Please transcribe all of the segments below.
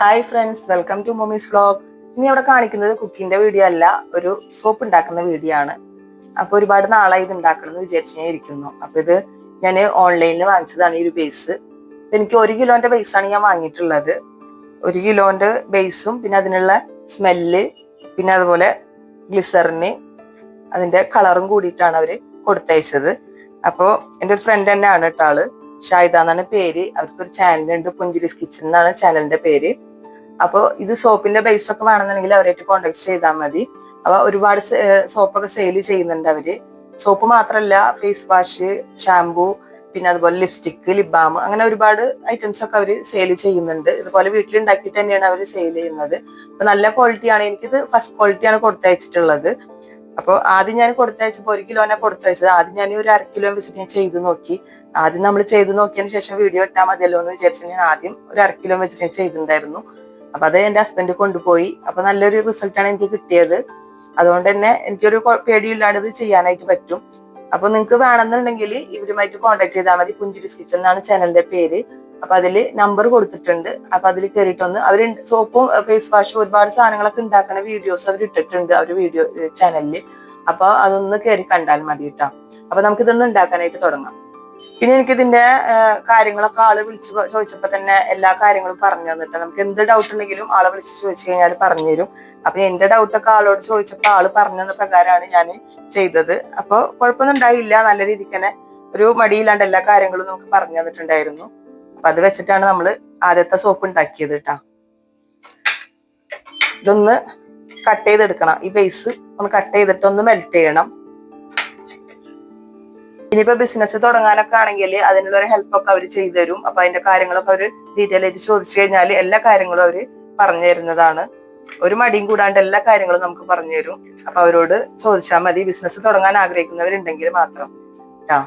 Hi friends welcome to mommy's vlog ഇനി അവിടെ കാണിക്കുന്നത് കുക്കിന്റെ വീഡിയോ അല്ല ഒരു സോപ്പ് ഉണ്ടാക്കുന്ന വീഡിയോ ആണ്. അപ്പൊ ഒരുപാട് നാളായി ഇത് ഉണ്ടാക്കണം എന്ന് വിചാരിച്ച് ഞാൻ ഇരിക്കുന്നു. അപ്പൊ ഇത് ഞാൻ ഓൺലൈനിൽ വാങ്ങിച്ചതാണ് ഈ ഒരു ബേസ് എനിക്ക് ഒരു കിലോന്റെ ബേസ് ആണ് ഞാൻ വാങ്ങിയിട്ടുള്ളത്. ഒരു കിലോന്റെ ബേസും പിന്നെ അതിനുള്ള സ്മെല്ല് പിന്നെ അതുപോലെ ഗ്ലിസറിന് അതിന്റെ കളറും കൂടിയിട്ടാണ് അവർ കൊടുത്തയച്ചത്. അപ്പോൾ എന്റെ ഒരു ഫ്രണ്ട് തന്നെയാണ് കേട്ടോ ആൾ ഷായിദ എന്നാണ് പേര്. അവർക്കൊരു ചാനലുണ്ട് പുഞ്ചിരിസ് കിച്ചൺ എന്നാണ് ചാനലിന്റെ പേര്. അപ്പോൾ ഇത് സോപ്പിന്റെ ബേസ് ഒക്കെ വേണമെന്നുണ്ടെങ്കിൽ അവരായിട്ട് കോണ്ടാക്ട് ചെയ്താൽ മതി. അപ്പൊ ഒരുപാട് സോപ്പൊക്കെ സെയിൽ ചെയ്യുന്നുണ്ട് അവർ. സോപ്പ് മാത്രമല്ല ഫേസ് വാഷ് ഷാംപൂ പിന്നെ അതുപോലെ ലിപ്സ്റ്റിക്ക് ലിപ് ബാം അങ്ങനെ ഒരുപാട് ഐറ്റംസ് ഒക്കെ അവർ സെയിൽ ചെയ്യുന്നുണ്ട്. ഇതുപോലെ വീട്ടിൽ ഉണ്ടാക്കിയിട്ട് തന്നെയാണ് അവർ സെയിൽ ചെയ്യുന്നത്. അപ്പൊ നല്ല ക്വാളിറ്റിയാണ് എനിക്കിത് ഫസ്റ്റ് ക്വാളിറ്റിയാണ് കൊടുത്തയച്ചിട്ടുള്ളത്. അപ്പോൾ ആദ്യം ഞാൻ കൊടുത്തയച്ചപ്പോൾ ഒരു കിലോനെ കൊടുത്തയച്ചത്. ആദ്യം ഞാൻ ഒരു അര കിലോ വെച്ചിട്ട് ഞാൻ ചെയ്ത് നോക്കി. ആദ്യം നമ്മൾ ചെയ്ത് നോക്കിയതിന് ശേഷം വീഡിയോ ഇട്ടാൽ മതിയല്ലോ എന്ന് വിചാരിച്ചു ഞാൻ ആദ്യം ഒരു അര കിലോ വെച്ചിട്ട് ഞാൻ ചെയ്തിട്ടുണ്ടായിരുന്നു. അപ്പൊ അത് എന്റെ ഹസ്ബൻഡ് കൊണ്ടുപോയി. അപ്പൊ നല്ലൊരു റിസൾട്ടാണ് എനിക്ക് കിട്ടിയത്. അതുകൊണ്ട് തന്നെ എനിക്കൊരു പേടിയില്ലാണ്ട് ഇത് ചെയ്യാനായിട്ട് പറ്റും. അപ്പൊ നിങ്ങൾക്ക് വേണമെന്നുണ്ടെങ്കിൽ ഇവരുമായിട്ട് കോൺടാക്ട് ചെയ്താൽ മതി. പുഞ്ചിരിസ് കിച്ചൺ എന്നാണ് ചാനലിന്റെ പേര്. അപ്പൊ അതിൽ നമ്പർ കൊടുത്തിട്ടുണ്ട്. അപ്പൊ അതിൽ കയറിയിട്ടൊന്ന് അവർ സോപ്പും ഫേസ് വാഷും ഒരുപാട് സാധനങ്ങളൊക്കെ ഉണ്ടാക്കുന്ന വീഡിയോസ് അവർ ഇട്ടിട്ടുണ്ട് അവർ വീഡിയോ ചാനലിൽ അപ്പൊ അതൊന്ന് കയറി കണ്ടാൽ മതി കേട്ടോ അപ്പൊ നമുക്ക് ഇതൊന്ന് ഉണ്ടാക്കാനായിട്ട് തുടങ്ങാം. പിന്നെ എനിക്ക് ഇതിന്റെ കാര്യങ്ങളൊക്കെ ആൾ വിളിച്ച് ചോദിച്ചപ്പോ തന്നെ എല്ലാ കാര്യങ്ങളും പറഞ്ഞു തന്നിട്ട്. നമുക്ക് എന്ത് ഡൗട്ട് ഉണ്ടെങ്കിലും ആളെ വിളിച്ച് ചോദിച്ചു കഴിഞ്ഞാൽ പറഞ്ഞു തരും. അപ്പൊ എന്റെ ഡൗട്ടൊക്കെ ആളോട് ചോദിച്ചപ്പോ ആൾ പറഞ്ഞു പ്രകാരമാണ് ഞാൻ ചെയ്തത്. അപ്പൊ കുഴപ്പമൊന്നും ഉണ്ടായില്ല. നല്ല രീതിക്ക് തന്നെ ഒരു മടിയില്ലാണ്ട് എല്ലാ കാര്യങ്ങളും നമുക്ക് പറഞ്ഞു തന്നിട്ടുണ്ടായിരുന്നു. അപ്പൊ അത് വെച്ചിട്ടാണ് നമ്മൾ ആദ്യത്തെ സോപ്പ് ഉണ്ടാക്കിയത് കേട്ടാ ഇതൊന്ന് കട്ട് ചെയ്തെടുക്കണം. ഈ ബേസ് ഒന്ന് കട്ട് ചെയ്തിട്ട് ഒന്ന് മെൽറ്റ് ചെയ്യണം. ഇനിയിപ്പോ ബിസിനസ് തുടങ്ങാനൊക്കെ ആണെങ്കിൽ അതിനുള്ള ഒരു ഹെൽപ്പ് ഒക്കെ അവർ ചെയ്തു തരും അപ്പൊ അതിന്റെ കാര്യങ്ങളൊക്കെ അവർ ഡീറ്റെയിൽ ആയിട്ട് ചോദിച്ചു കഴിഞ്ഞാൽ എല്ലാ കാര്യങ്ങളും അവർ പറഞ്ഞു തരുന്നതാണ്. ഒരു മടിയും കൂടാണ്ട് എല്ലാ കാര്യങ്ങളും നമുക്ക് പറഞ്ഞു തരും. അപ്പൊ അവരോട് ചോദിച്ചാൽ മതി. ബിസിനസ് തുടങ്ങാൻ ആഗ്രഹിക്കുന്നവരുണ്ടെങ്കിൽ മാത്രം. ആ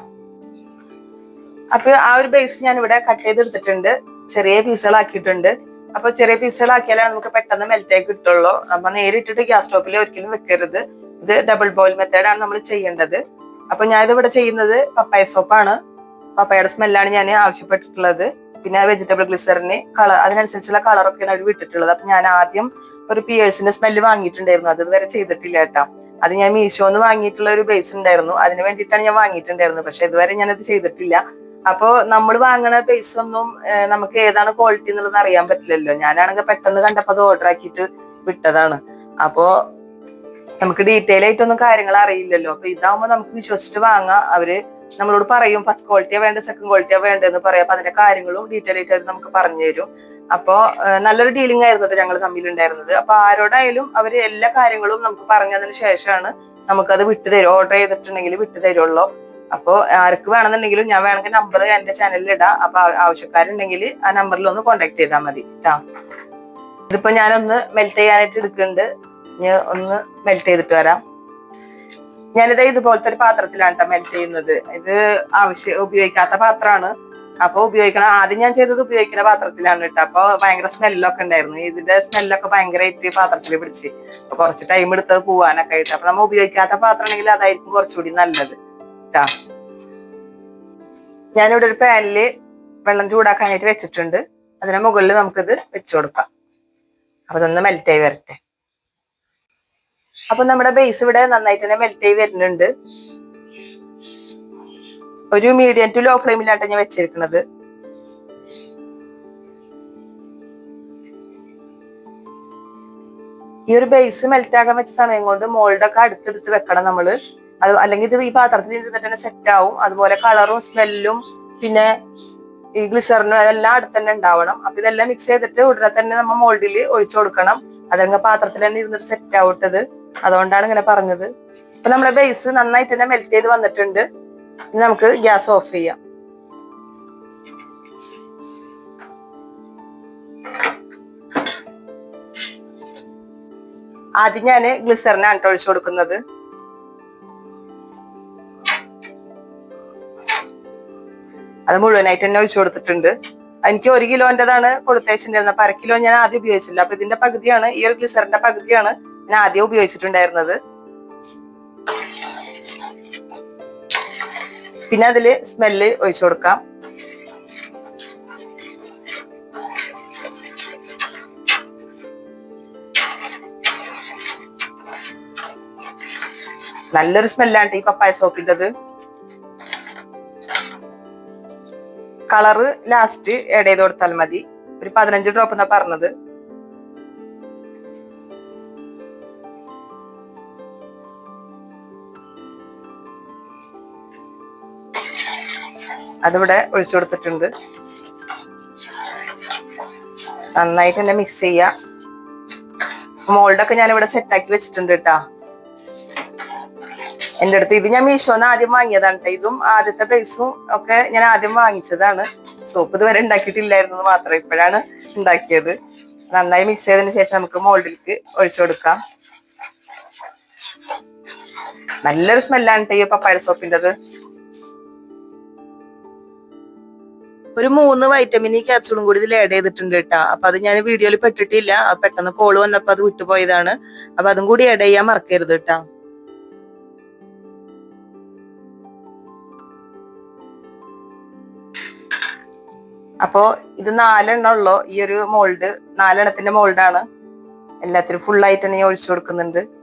അപ്പൊ ആ ഒരു ബേസ് ഞാൻ ഇവിടെ കട്ട് ചെയ്തെടുത്തിട്ടുണ്ട് ചെറിയ പീസുകളാക്കിയിട്ടുണ്ട് അപ്പൊ ചെറിയ പീസുകളാക്കിയാലേ നമുക്ക് പെട്ടെന്ന് മെൽറ്റ് ആയി കിട്ടുള്ളൂ. അപ്പൊ നേരിട്ടിട്ട് ഗ്യാസ് സ്റ്റോപ്പിൽ ഒരിക്കലും വെക്കരുത്. ഇത് ഡബിൾ ബോയിൽ മെത്തേഡാണ് നമ്മൾ ചെയ്യേണ്ടത്. അപ്പൊ ഞാൻ ഇതിവിടെ ചെയ്യുന്നത് പപ്പായ സോപ്പാണ്. പപ്പായയുടെ സ്മെല്ലാണ് ഞാൻ ആവശ്യപ്പെട്ടിട്ടുള്ളത്. പിന്നെ വെജിറ്റബിൾ ഗ്ലിസറിന് കളർ അതിനനുസരിച്ചുള്ള കളറൊക്കെയാണ് അവർ വിട്ടിട്ടുള്ളത്. അപ്പൊ ഞാൻ ആദ്യം ഒരു പിയേഴ്സിന്റെ സ്മെല്ല് വാങ്ങിയിട്ടുണ്ടായിരുന്നു. അത് ഇതുവരെ ചെയ്തിട്ടില്ല കേട്ടോ. അത് ഞാൻ മീഷോന്ന് വാങ്ങിയിട്ടുള്ള ഒരു ബേസ് ഉണ്ടായിരുന്നു. അതിന് വേണ്ടിയിട്ടാണ് ഞാൻ വാങ്ങിയിട്ടുണ്ടായിരുന്നത്. പക്ഷെ ഇതുവരെ ഞാനത് ചെയ്തിട്ടില്ല. അപ്പോ നമ്മൾ വാങ്ങണ ബേസ് ഒന്നും നമുക്ക് ഏതാണ് ക്വാളിറ്റി എന്നുള്ളത് അറിയാൻ പറ്റില്ലല്ലോ. ഞാനാണെങ്കിൽ പെട്ടെന്ന് കണ്ടപ്പോൾ അത് ഓർഡർ ആക്കിയിട്ട് വിട്ടതാണ്. അപ്പോ നമുക്ക് ഡീറ്റെയിൽ ആയിട്ടൊന്നും കാര്യങ്ങൾ അറിയില്ലല്ലോ. അപ്പൊ ഇതാവുമ്പോ നമുക്ക് വിശ്വസിച്ചിട്ട് വാങ്ങാം. അവർ നമ്മളോട് പറയും ഫസ്റ്റ് ക്വാളിറ്റിയാ വേണ്ട സെക്കൻഡ് ക്വാളിറ്റിയാ വേണ്ടതെന്ന് പറയാം. അപ്പൊ അതിന്റെ കാര്യങ്ങളും ഡീറ്റെയിൽ ആയിട്ട് അവർ നമുക്ക് പറഞ്ഞു തരും. അപ്പോ നല്ലൊരു ഡീലിംഗ് ആയിരുന്നു ഞങ്ങൾ തമ്മിലുണ്ടായിരുന്നത് അപ്പൊ ആരോടായാലും അവർ എല്ലാ കാര്യങ്ങളും നമുക്ക് പറഞ്ഞതിന് ശേഷമാണ് നമുക്കത് വിട്ടു തരും. ഓർഡർ ചെയ്തിട്ടുണ്ടെങ്കിൽ വിട്ടു തരുള്ളൂ. അപ്പോ ആർക്ക് വേണമെന്നുണ്ടെങ്കിലും ഞാൻ വേണമെങ്കിൽ നമ്പർ എന്റെ ചാനലിൽ ഇടാം. അപ്പൊ ആവശ്യക്കാരുണ്ടെങ്കിൽ ആ നമ്പറിൽ ഒന്ന് കോൺടാക്ട് ചെയ്താൽ മതി കേട്ടോ ഇതിപ്പോ ഞാനൊന്ന് മെൽറ്റ് ചെയ്യാനായിട്ട് എടുക്കുന്നുണ്ട്. ഞാൻ ഒന്ന് മെൽറ്റ് ചെയ്തിട്ട് വരാം. ഞാനിത് ഇതുപോലത്തെ ഒരു പാത്രത്തിലാണ് കേട്ടോ മെൽറ്റ് ചെയ്യുന്നത്. ഇത് ആവശ്യം ഉപയോഗിക്കാത്ത പാത്രമാണ്. അപ്പൊ ഉപയോഗിക്കണം ആദ്യം ഞാൻ ചെയ്തത് ഉപയോഗിക്കുന്ന പാത്രത്തിലാണ് കേട്ടോ അപ്പൊ ഭയങ്കര സ്മെല്ലൊക്കെ ഉണ്ടായിരുന്നു. ഇതിന്റെ സ്മെല്ലൊക്കെ ഭയങ്കരമായിട്ട് പാത്രത്തിൽ പിടിച്ച്. അപ്പൊ കുറച്ച് ടൈം എടുത്ത് പോവാനൊക്കെ ആയിട്ട്. അപ്പൊ നമ്മൾ ഉപയോഗിക്കാത്ത പാത്രം ആണെങ്കിൽ അതായിരിക്കും കുറച്ചുകൂടി നല്ലത് കേട്ടാ ഞാനിവിടെ ഒരു പാനിൽ വെള്ളം ചൂടാക്കാനായിട്ട് വെച്ചിട്ടുണ്ട്. അതിന് മുകളിൽ നമുക്കിത് വെച്ചു കൊടുക്കാം. അപ്പൊ ഇതൊന്ന് മെൽറ്റായി വരട്ടെ. അപ്പൊ നമ്മുടെ ബേസ് ഇവിടെ നന്നായിട്ട് തന്നെ മെൽറ്റ് ആയി വരുന്നുണ്ട്. ഒരു മീഡിയം ടു ലോ ഫ്ലെയിമിലാണ് ഞാൻ വെച്ചിരിക്കുന്നത്. ഈ ഒരു ബേസ് മെൽറ്റ് ആകാൻ വെച്ച സമയം കൊണ്ട് മോൾഡൊക്കെ അടുത്തെടുത്ത് വെക്കണം നമ്മൾ. അത് അല്ലെങ്കിൽ ഇത് ഈ പാത്രത്തിൽ ഇരുന്നിട്ട് തന്നെ സെറ്റ് ആവും. അതുപോലെ കളറും സ്മെല്ലും പിന്നെ ഈ ഗ്ലിസറിനും അതെല്ലാം അടുത്ത് തന്നെ ഉണ്ടാവണം. അപ്പൊ ഇതെല്ലാം മിക്സ് ചെയ്തിട്ട് ഉടനെ തന്നെ നമ്മൾ മോൾഡിൽ ഒഴിച്ചു കൊടുക്കണം. അതങ്ങ് പാത്രത്തിൽ തന്നെ ഇരുന്നിട്ട് സെറ്റ് ആവട്ടത് അതുകൊണ്ടാണ് ഇങ്ങനെ പറഞ്ഞത്. അപ്പൊ നമ്മുടെ ബേസ് നന്നായിട്ട് തന്നെ മെൽറ്റ് ചെയ്ത് വന്നിട്ടുണ്ട്. ഇനി നമുക്ക് ഗ്യാസ് ഓഫ് ചെയ്യാം. ആദ്യം ഞാൻ ഗ്ലിസറിനാണ് ട്ടോ ഒഴിച്ചു കൊടുക്കുന്നത്. അത് മുഴുവനായിട്ട് തന്നെ ഒഴിച്ചു കൊടുത്തിട്ടുണ്ട്. എനിക്ക് ഒരു കിലോന്റെതാണ് കൊടുത്തയച്ചിട്ടുണ്ടായിരുന്നത്. അപ്പൊ അര കിലോ ഞാൻ ആദ്യം ഉപയോഗിച്ചില്ല അപ്പൊ ഇതിന്റെ പകുതിയാണ് ഈ ഒരു ഗ്ലിസറിന്റെ പകുതിയാണ് ഞാൻ ആദ്യം ഉപയോഗിച്ചിട്ടുണ്ടായിരുന്നത്. പിന്നെ അതിൽ സ്മെല്ല് ഒഴിച്ചു കൊടുക്കാം. നല്ലൊരു സ്മെല്ലാണ് ഈ പപ്പായ സോപ്പിന്റെത്. കളറ് ലാസ്റ്റ് ആഡ് ചെയ്ത് കൊടുത്താൽ മതി. ഒരു പതിനഞ്ച് ഡ്രോപ്പ് എന്നാ പറഞ്ഞത്. അതിവിടെ ഒഴിച്ചു കൊടുത്തിട്ടുണ്ട്. നന്നായിട്ട് തന്നെ മിക്സ് ചെയ്യുക മോൾഡൊക്കെ ഞാനിവിടെ സെറ്റാക്കി വെച്ചിട്ടുണ്ട് കേട്ടാ എന്റെ അടുത്ത് ഇത് ഞാൻ മീഷോന്ന് ആദ്യം വാങ്ങിയതാണ് ട്ടോ. ഇതും ആദ്യത്തെ ബേസും ഒക്കെ ഞാൻ ആദ്യം വാങ്ങിച്ചതാണ്. സോപ്പ് ഇതുവരെ ഉണ്ടാക്കിയിട്ടില്ലായിരുന്നു മാത്രം ഇപ്പോഴാണ് ഉണ്ടാക്കിയത്. നന്നായി മിക്സ് ചെയ്തതിന് ശേഷം നമുക്ക് മോൾഡിലേക്ക് ഒഴിച്ചു കൊടുക്കാം. നല്ലൊരു സ്മെല്ലാണ് കേട്ടോ ഈ പപ്പായ സോപ്പിന്റെത് ഒരു മൂന്ന് വൈറ്റമിൻ ഈ ക്യാപ്സൂളും കൂടി ഇതിൽ ആഡ് ചെയ്തിട്ടുണ്ട് കേട്ടാ. അപ്പൊ അത് ഞാൻ വീഡിയോയിൽ പെട്ടിട്ടില്ല. പെട്ടെന്ന് കോൾ വന്നപ്പോ അത് വിട്ടുപോയതാണ്. അപ്പൊ അതും കൂടി ആഡ് ചെയ്യാൻ മറക്കരുത് കേട്ടാ. അപ്പോ ഇത് നാലെണ്ണം ഉള്ളോ. ഈ ഒരു മോൾഡ് നാലെണ്ണത്തിന്റെ മോൾഡാണ് എല്ലാത്തിനും ഫുൾ ആയിട്ട് തന്നെ ഒഴിച്ചു കൊടുക്കുന്നുണ്ട്.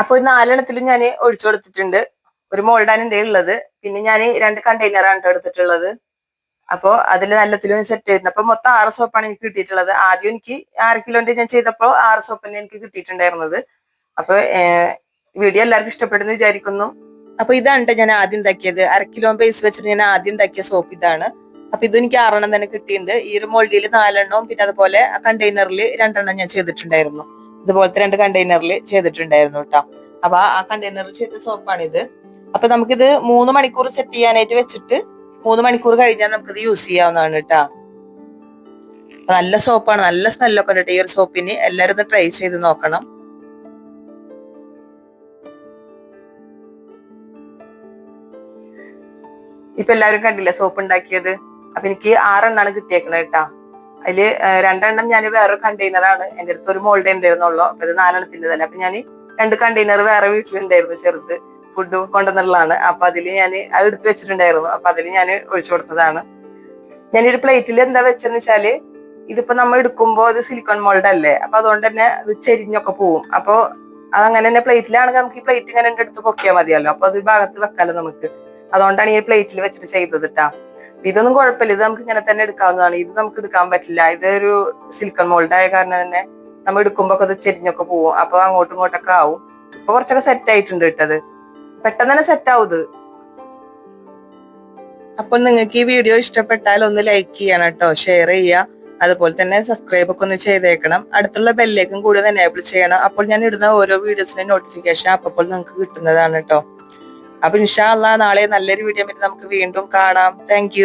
അപ്പൊ നാലെണ്ണത്തിൽ ഞാൻ ഒഴിച്ചു കൊടുത്തിട്ടുണ്ട്. ഒരു മോൾഡാണ് എന്റെ ഉള്ളത്. പിന്നെ ഞാൻ രണ്ട് കണ്ടെയ്നറാണ് എടുത്തിട്ടുള്ളത്. അപ്പോ അതിൽ നല്ലത്തിലും സെറ്റ് ചെയ്തിട്ടുണ്ട് അപ്പൊ മൊത്തം ആറ് സോപ്പാണ് എനിക്ക് കിട്ടിയിട്ടുള്ളത്. ആദ്യം എനിക്ക് ആറ് കിലോന്റെ ഞാൻ ചെയ്തപ്പോൾ ആറ് സോപ്പ് തന്നെ എനിക്ക് കിട്ടിയിട്ടുണ്ടായിരുന്നത്. അപ്പൊ വീഡിയോ എല്ലാവർക്കും ഇഷ്ടപ്പെടുന്നു വിചാരിക്കുന്നു. അപ്പൊ ഇതാണ് ഞാൻ ആദ്യം ഉണ്ടാക്കിയത്. അര കിലോ ബേസ് വെച്ചിട്ട് ഞാൻ ആദ്യം ഉണ്ടാക്കിയ സോപ്പ് ഇതാണ്. അപ്പൊ ഇത് എനിക്ക് ആറെണ്ണം തന്നെ കിട്ടിയിട്ടുണ്ട്. ഈ ഒരു മോൾഡിയിൽ നാലെണ്ണവും പിന്നെ അതുപോലെ കണ്ടെയ്നറിൽ രണ്ടെണ്ണം ഞാൻ ചെയ്തിട്ടുണ്ടായിരുന്നു. ഇതുപോലത്തെ രണ്ട് കണ്ടെയ്നറിൽ ചെയ്തിട്ടുണ്ടായിരുന്നു കേട്ടോ അപ്പൊ ആ കണ്ടെയ്നറിൽ ചെയ്ത സോപ്പാണിത്. അപ്പൊ നമുക്കിത് മൂന്ന് മണിക്കൂർ സെറ്റ് ചെയ്യാനായിട്ട് വെച്ചിട്ട് മൂന്ന് മണിക്കൂർ കഴിഞ്ഞാൽ നമുക്കിത് യൂസ് ചെയ്യാവുന്നതാണ് കേട്ടോ നല്ല സോപ്പാണ്. നല്ല സ്മെല്ലൊക്കെ ഉണ്ട് ഈ ഒരു സോപ്പിന്. എല്ലാവരും ഒന്ന് ട്രൈ ചെയ്ത് നോക്കണം. ഇപ്പൊ എല്ലാവരും കണ്ടില്ല സോപ്പ് ഉണ്ടാക്കിയത്? അപ്പൊ എനിക്ക് ആറെണ്ണാണ് കിട്ടിയേക്കണത് കേട്ടാ അതിൽ രണ്ടെണ്ണം ഞാൻ വേറൊരു കണ്ടെയ്നറാണ് എന്റെ അടുത്ത് ഒരു മോൾഡ് ഉണ്ടായിരുന്നുള്ളൂ. അപ്പൊ ഇത് നാലെണ്ണത്തിന്റെ തന്നെ. അപ്പൊ ഞാൻ രണ്ട് കണ്ടെയ്നർ വേറെ വീട്ടിലുണ്ടായിരുന്നു ചെറുത്. ഫുഡ് കൊണ്ടുവന്നുള്ളതാണ് അപ്പൊ അതിൽ ഞാൻ അത് എടുത്ത് വെച്ചിട്ടുണ്ടായിരുന്നു. അപ്പൊ അതിൽ ഞാൻ ഒഴിച്ചു കൊടുത്തതാണ്. ഞാനൊരു പ്ലേറ്റിൽ എന്താ വെച്ചെന്ന് വെച്ചാൽ ഇതിപ്പോ നമ്മൾ എടുക്കുമ്പോ അത് സിലിക്കോൺ മോൾഡ് അല്ലേ? അപ്പൊ അതുകൊണ്ട് തന്നെ ഇത് ചെരിഞ്ഞൊക്കെ പോവും. അപ്പൊ അതങ്ങനെ തന്നെ പ്ലേറ്റിലാണെങ്കിൽ നമുക്ക് ഈ പ്ലേറ്റ് ഇങ്ങനെ എന്റെ അടുത്ത് പൊക്കിയാൽ മതിയല്ലോ. അപ്പൊ അത് ഭാഗത്ത് വെക്കാലോ നമുക്ക്. അതുകൊണ്ടാണ് ഈ പ്ലേറ്റിൽ വെച്ചിട്ട് ചെയ്തത് ട്ടാ. ഇതൊന്നും കുഴപ്പമില്ല. ഇത് നമുക്ക് ഇങ്ങനെ തന്നെ എടുക്കാവുന്നതാണ്. ഇത് നമുക്ക് എടുക്കാൻ പറ്റില്ല. ഇതൊരു സിലിക്കൺ മോൾഡ് ആയ കാരണം തന്നെ നമ്മൾ എടുക്കുമ്പോ അത് ചെരിഞ്ഞൊക്കെ പോവും. അപ്പൊ അങ്ങോട്ടും ഇങ്ങോട്ടൊക്കെ ആവും. ഇപ്പൊ കുറച്ചൊക്കെ സെറ്റ് ആയിട്ടുണ്ട് ഇട്ടത് പെട്ടെന്ന് തന്നെ സെറ്റ് ആവും ഇത്. അപ്പോൾ നിങ്ങൾക്ക് ഈ വീഡിയോ ഇഷ്ടപ്പെട്ടാൽ ഒന്ന് ലൈക്ക് ചെയ്യണം കേട്ടോ. ഷെയർ ചെയ്യുക. അതുപോലെ തന്നെ സബ്സ്ക്രൈബ് ഒക്കെ ഒന്ന് ചെയ്തേക്കണം. അടുത്തുള്ള ബെല്ലേക്കും കൂടി ഒന്ന് എനേബിൾ ചെയ്യണം. അപ്പോൾ ഞാൻ ഇടുന്ന ഓരോ വീഡിയോസിന്റെ നോട്ടിഫിക്കേഷൻ അപ്പോൾ നിങ്ങൾക്ക് കിട്ടുന്നതാണ് കേട്ടോ. അപ്പൊ ഇൻഷാ നാളെ നല്ലൊരു വീഡിയോ നമുക്ക് വീണ്ടും കാണാം. താങ്ക്